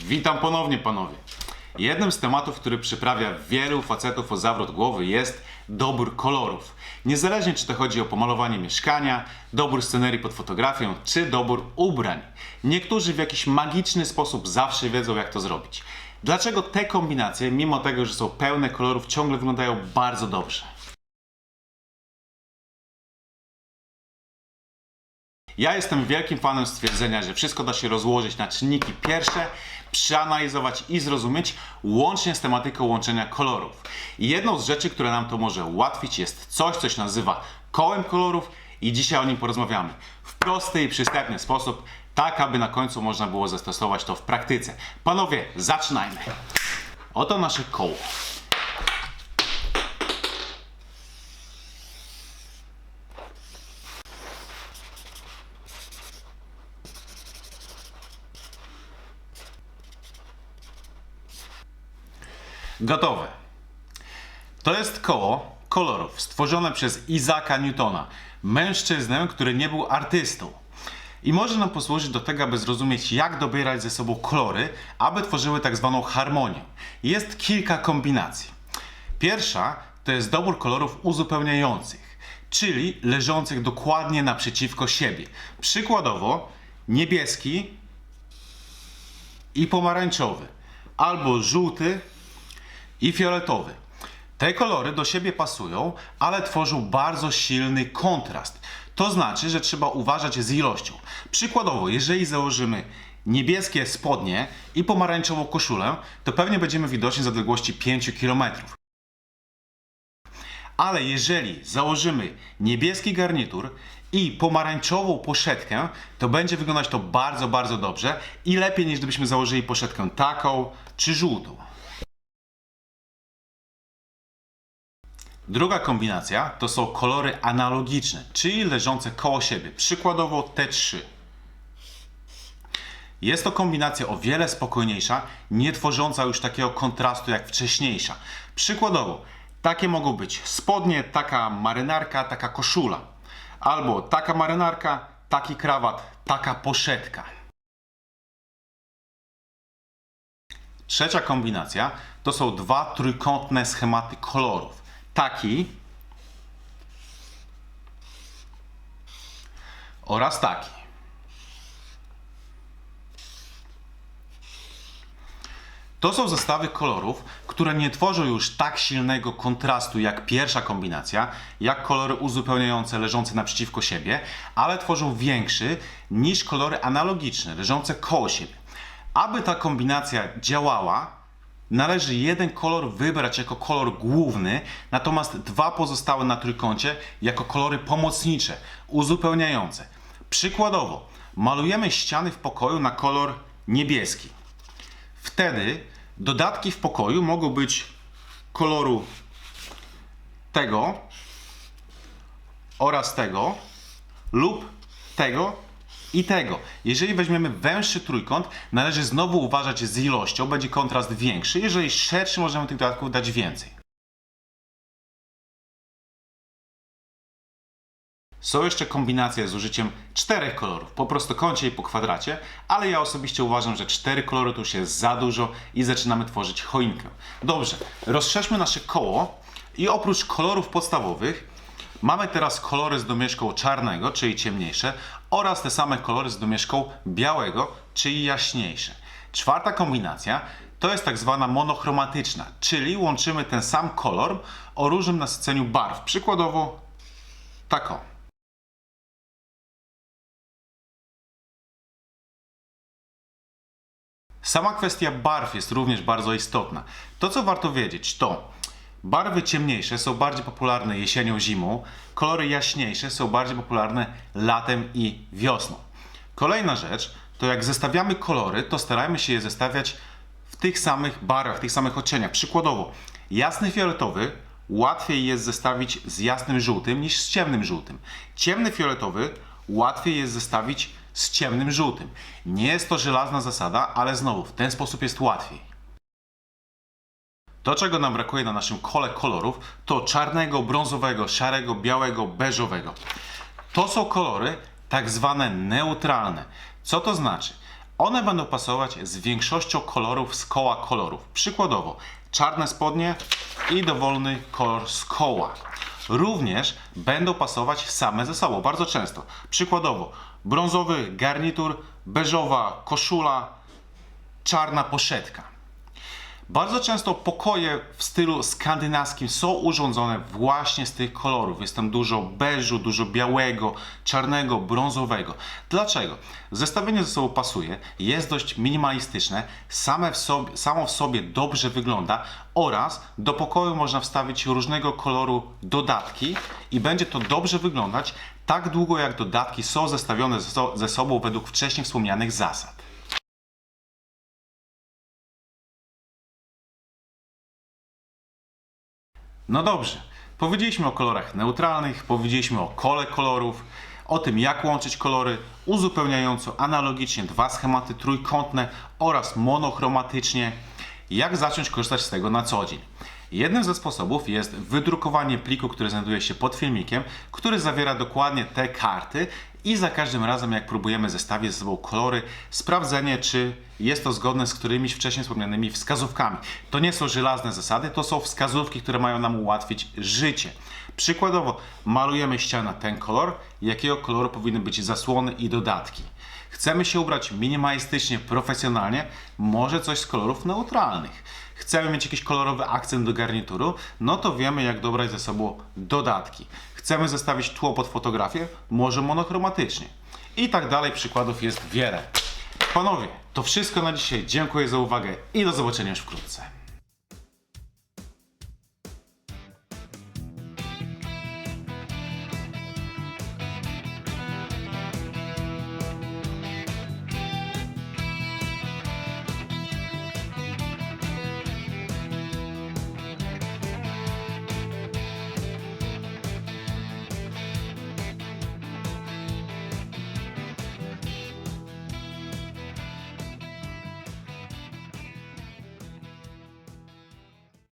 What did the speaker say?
Witam ponownie, panowie. Jednym z tematów, który przyprawia wielu facetów o zawrót głowy jest dobór kolorów. Niezależnie czy to chodzi o pomalowanie mieszkania, dobór scenerii pod fotografię, czy dobór ubrań. Niektórzy w jakiś magiczny sposób zawsze wiedzą, jak to zrobić. Dlaczego te kombinacje, mimo tego, że są pełne kolorów, ciągle wyglądają bardzo dobrze? Ja jestem wielkim fanem stwierdzenia, że wszystko da się rozłożyć na czynniki pierwsze, przeanalizować i zrozumieć, łącznie z tematyką łączenia kolorów. Jedną z rzeczy, która nam to może ułatwić, jest coś, co się nazywa kołem kolorów i dzisiaj o nim porozmawiamy. W prosty i przystępny sposób, tak aby na końcu można było zastosować to w praktyce. Panowie, zaczynajmy. Oto nasze koło. Gotowe. To jest koło kolorów stworzone przez Isaaca Newtona, mężczyznę, który nie był artystą. I może nam posłużyć do tego, aby zrozumieć, jak dobierać ze sobą kolory, aby tworzyły tak zwaną harmonię. Jest kilka kombinacji. Pierwsza to jest dobór kolorów uzupełniających, czyli leżących dokładnie naprzeciwko siebie. Przykładowo niebieski i pomarańczowy, albo żółty i fioletowy. Te kolory do siebie pasują, ale tworzą bardzo silny kontrast. To znaczy, że trzeba uważać z ilością. Przykładowo, jeżeli założymy niebieskie spodnie i pomarańczową koszulę, to pewnie będziemy widoczni z odległości 5 km. Ale jeżeli założymy niebieski garnitur i pomarańczową poszetkę, to będzie wyglądać to bardzo, bardzo dobrze i lepiej niż gdybyśmy założyli poszetkę taką czy żółtą. Druga kombinacja to są kolory analogiczne, czyli leżące koło siebie, przykładowo te trzy. Jest to kombinacja o wiele spokojniejsza, nie tworząca już takiego kontrastu jak wcześniejsza. Przykładowo, takie mogą być spodnie, taka marynarka, taka koszula. Albo taka marynarka, taki krawat, taka poszetka. Trzecia kombinacja to są dwa trójkątne schematy kolorów. Taki oraz taki. To są zestawy kolorów, które nie tworzą już tak silnego kontrastu jak pierwsza kombinacja, jak kolory uzupełniające leżące naprzeciwko siebie, ale tworzą większy niż kolory analogiczne leżące koło siebie. Aby ta kombinacja działała, należy jeden kolor wybrać jako kolor główny, natomiast dwa pozostałe na trójkącie jako kolory pomocnicze, uzupełniające. Przykładowo, malujemy ściany w pokoju na kolor niebieski. Wtedy dodatki w pokoju mogą być koloru tego oraz tego lub tego i tego. Jeżeli weźmiemy węższy trójkąt, należy znowu uważać z ilością, będzie kontrast większy. Jeżeli szerszy, możemy tych dodatków dać więcej. Są jeszcze kombinacje z użyciem czterech kolorów, po prostokącie i po kwadracie, ale ja osobiście uważam, że cztery kolory to już jest za dużo i zaczynamy tworzyć choinkę. Dobrze, rozszerzmy nasze koło i oprócz kolorów podstawowych mamy teraz kolory z domieszką czarnego, czyli ciemniejsze, oraz te same kolory z domieszką białego, czyli jaśniejsze. Czwarta kombinacja to jest tak zwana monochromatyczna, czyli łączymy ten sam kolor o różnym nasyceniu barw. Przykładowo taką. Sama kwestia barw jest również bardzo istotna. To, co warto wiedzieć, to barwy ciemniejsze są bardziej popularne jesienią, zimą, kolory jaśniejsze są bardziej popularne latem i wiosną. Kolejna rzecz to jak zestawiamy kolory, to starajmy się je zestawiać w tych samych barwach, w tych samych odcieniach. Przykładowo, jasny fioletowy łatwiej jest zestawić z jasnym żółtym niż z ciemnym żółtym. Ciemny fioletowy łatwiej jest zestawić z ciemnym żółtym. Nie jest to żelazna zasada, ale znowu w ten sposób jest łatwiej. To, czego nam brakuje na naszym kole kolorów, to czarnego, brązowego, szarego, białego, beżowego. To są kolory tak zwane neutralne. Co to znaczy? One będą pasować z większością kolorów z koła kolorów. Przykładowo, czarne spodnie i dowolny kolor z koła. Również będą pasować same ze sobą, bardzo często. Przykładowo, brązowy garnitur, beżowa koszula, czarna poszetka. Bardzo często pokoje w stylu skandynawskim są urządzone właśnie z tych kolorów. Jest tam dużo beżu, dużo białego, czarnego, brązowego. Dlaczego? Zestawienie ze sobą pasuje, jest dość minimalistyczne, same w sobie, samo w sobie dobrze wygląda oraz do pokoju można wstawić różnego koloru dodatki i będzie to dobrze wyglądać tak długo jak dodatki są zestawione ze so- ze sobą według wcześniej wspomnianych zasad. No dobrze, powiedzieliśmy o kolorach neutralnych, powiedzieliśmy o kole kolorów, o tym jak łączyć kolory, uzupełniająco analogicznie dwa schematy trójkątne oraz monochromatycznie, jak zacząć korzystać z tego na co dzień. Jednym ze sposobów jest wydrukowanie pliku, który znajduje się pod filmikiem, który zawiera dokładnie te karty i za każdym razem jak próbujemy zestawić ze sobą kolory, sprawdzenie czy jest to zgodne z którymiś wcześniej wspomnianymi wskazówkami. To nie są żelazne zasady, to są wskazówki, które mają nam ułatwić życie. Przykładowo, malujemy ścianę ten kolor, jakiego koloru powinny być zasłony i dodatki. Chcemy się ubrać minimalistycznie, profesjonalnie, może coś z kolorów neutralnych. Chcemy mieć jakiś kolorowy akcent do garnituru, no to wiemy jak dobrać ze sobą dodatki. Chcemy zestawić tło pod fotografię, może monochromatycznie. I tak dalej, przykładów jest wiele. Panowie, to wszystko na dzisiaj. Dziękuję za uwagę i do zobaczenia już wkrótce.